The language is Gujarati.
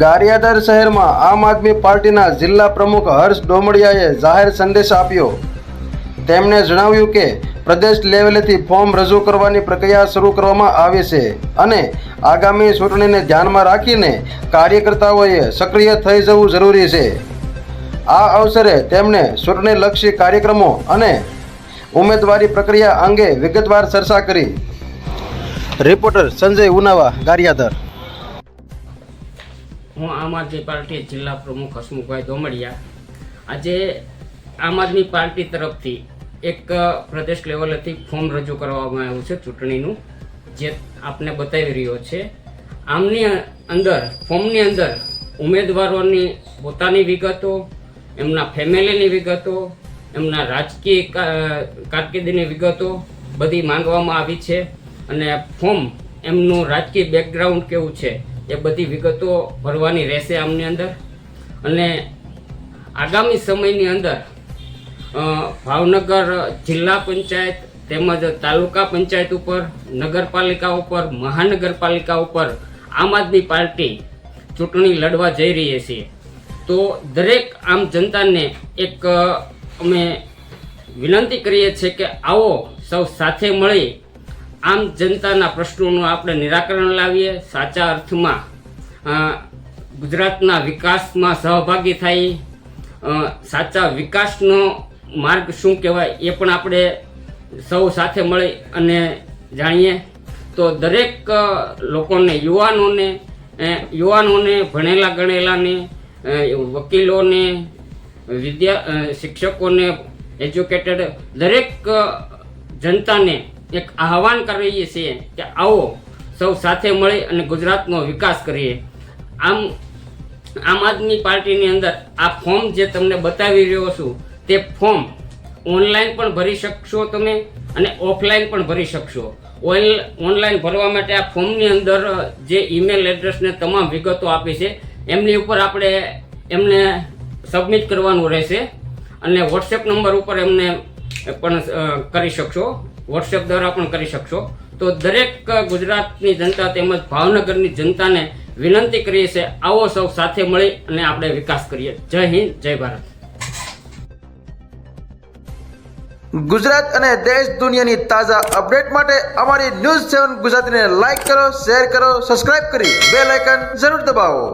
ગારિયાદર શહેરમાં આમ આદમી પાર્ટીના જિલ્લા પ્રમુખ હર્ષ ડોમડિયાએ જાહેર સંદેશ આપ્યો. તેમણે જણાવ્યું કે, પ્રદેશ લેવલેથી ફોર્મ રજૂ કરવાની પ્રક્રિયા શરૂ કરવામાં આવી છે અને આગામી ચૂંટણીને ધ્યાનમાં રાખીને કાર્યકર્તાઓએ સક્રિય થઈ જવું જરૂરી છે. આ અવસરે તેમણે ચૂંટણીલક્ષી કાર્યક્રમો અને ઉમેદવારી પ્રક્રિયા અંગે વિગતવાર ચર્ચા કરી. રિપોર્ટર સંજય ઉનાવા ગારિયાદર હું આમ આદમી પાર્ટી જિલ્લા પ્રમુખ હસમુખભાઈ દોમડિયા આજે આમ આદમી પાર્ટી તરફથી એક પ્રદેશ લેવલેથી ફોર્મ રજૂ કરવામાં આવ્યું છે ચૂંટણીનું, જે આપને બતાવી રહ્યો છે. આમની અંદર, ફોર્મની અંદર ઉમેદવારોની પોતાની વિગતો, એમના ફેમિલીની વિગતો, એમના રાજકીય કારકિર્દીની વિગતો બધી માંગવામાં આવી છે. અને ફોર્મ એમનું રાજકીય બેકગ્રાઉન્ડ કેવું છે એ બધી વિગતો ભરવાની રહેશે આમની અંદર. અને આગામી સમયની અંદર ભાવનગર જિલ્લા પંચાયત તેમજ તાલુકા પંચાયત ઉપર, નગરપાલિકા ઉપર, મહાનગરપાલિકા ઉપર આમ આદમી પાર્ટી ચૂંટણી લડવા જઈ રહી છીએ. તો દરેક આમ જનતાને એક અમે વિનંતી કરીએ છીએ કે આવો સૌ સાથે મળી આમ જનતાના પ્રશ્નોનું આપણે નિરાકરણ લાવીએ. સાચા અર્થમાં ગુજરાતના વિકાસમાં સહભાગી થાય સાચા વિકાસનો માર્ગ શું કહેવાય એ પણ આપણે સૌ સાથે મળી અને જાણીએ. તો દરેક લોકોને, યુવાનોને યુવાનોને, ભણેલા ગણેલાને વકીલોને, વિદ્યા શિક્ષકોને, એજ્યુકેટેડ દરેક જનતાને એક આહવાન કરીએ છીએ કે આવો સૌ સાથે મળી અને ગુજરાતનો વિકાસ કરીએ. આમ આમ આદમી પાર્ટીની અંદર આ ફોર્મ જે તમને બતાવી રહ્યો છું, તે ફોર્મ ઓનલાઈન પણ ભરી શકશો તમે અને ઓફલાઈન પણ ભરી શકશો. ઓનલાઈન ભરવા માટે આ ફોર્મની અંદર જે ઈમેલ એડ્રેસને તમામ વિગતો આપી છે, એમની ઉપર આપણે એમને સબમિટ કરવાનું રહેશે. અને વોટ્સએપ નંબર ઉપર એમને પણ કરી શકશો. વોટ્સએપ દ્વારા પણ કરી શકશો. તો દરેક ગુજરાતની જનતા તેમજ ભાવનગરની જનતાને વિનંતી કરીએ છે આવો સૌ સાથે મળી અને આપણે વિકાસ કરીએ. જય હિન્દ, જય ભારત. ગુજરાત અને દેશ દુનિયાની તાજા અપડેટ માટે અમારી ન્યૂઝ સેવન ગુજરાતીને લાઈક કરો, શેર કરો, સબસ્ક્રાઇબ કરી, બેલ આઇકન જરૂર દબાવો.